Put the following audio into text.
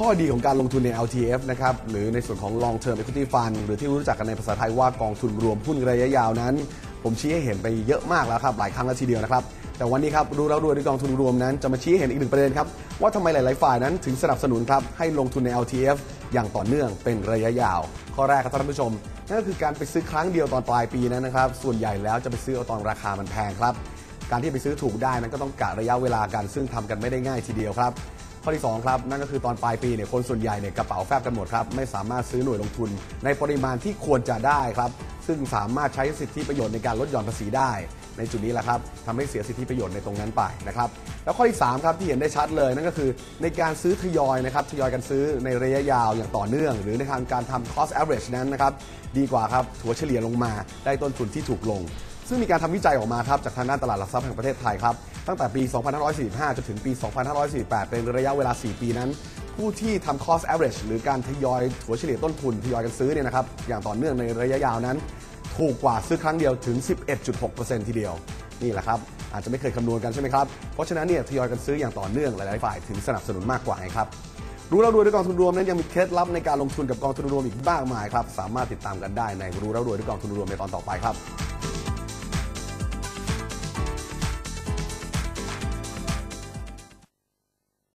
ข้อดีของการลงทุนใน LTF นะครับหรือในส่วนของ Long Term Equity Fund หรือที่รู้จักกันในภาษาไทยว่ากองทุนรวมหุ้นระยะยาวนั้น ผมชี้ให้เห็นไปเยอะมากแล้วครับหลายครั้งแล้วทีเดียวนะครับแต่วันนี้ครับรู้แล้วรวยด้วยกองทุนรวมนั้นจะมาชี้ให้เห็นอีกหนึ่งประเด็นครับว่าทำไมหลาย ๆ ฝ่ายนั้นถึงสนับสนุนครับให้ลงทุนใน LTF อย่างต่อเนื่องเป็นระยะยาว ข้อแรกครับท่านผู้ชม นั่นก็คือการไปซื้อครั้งเดียวตอนปลายปีนั้นนะครับ ส่วนใหญ่แล้วจะไปซื้อเอาตอนราคามันแพงครับ การที่ไปซื้อถูกได้นั้นก็ต้องกะระยะเวลากันซึ่งทำกันไม่ได้ง่ายทีเดียวครับ ข้อที่2ครับนั่นก็คือตอนปลายปีเนี่ยคนส่วนใหญ่เนี่ยกระเป๋าแฟบกันหมดครับไม่สามารถซื้อหน่วยลงทุน ในปริมาณที่ควรจะได้ครับ ซึ่งสามารถใช้สิทธิประโยชน์ในการลดหย่อนภาษีได้ ในจุดนี้แหละครับทำให้เสียสิทธิประโยชน์ในตรงนั้นไปนะครับแล้วข้อที่3ครับที่เห็นได้ชัดเลยนั่นก็คือ ในการซื้อทยอยนะครับทยอยกันซื้อในระยะยาวอย่างต่อเนื่อง หรือในทางการทำ cost average นั้นนะครับดีกว่าครับถัวเฉลี่ยลงมาได้ต้นทุนที่ถูกลง ซึ่งมีการทำวิจัยออกมาครับจากทางด้านตลาดหลักทรัพย์แห่งประเทศไทยครับตั้งแต่ปี 2545 จนถึงปี 2548 เป็นระยะเวลา 4 ปีนั้น ผู้ที่ทำ cost average หรือการทยอยถัวเฉลี่ยต้นทุนทยอยกันซื้อเนี่ยนะครับอย่างต่อเนื่องในระยะยาวนั้น ถูกกว่าซื้อครั้งเดียวถึง 11.6%ทีเดียวนี่แหละครับอาจจะไม่เคยคำนวณกันใช่ไหมครับเพราะฉะนั้นเนี่ยทยอยกันซื้ออย่างต่อเนื่องหลายๆฝ่ายถึงสนับสนุนมากกว่าไงครับรู้แล้วรวยด้วยกองทุนรวมนั้นยังมีเคล็ดลับในการลงทุนกับกองทุนรวมอีกมากมายครับสามารถติดตามกันได้ในรู้แล้วรวยด้วยกองทุนรวมในตอนต่อไปครับ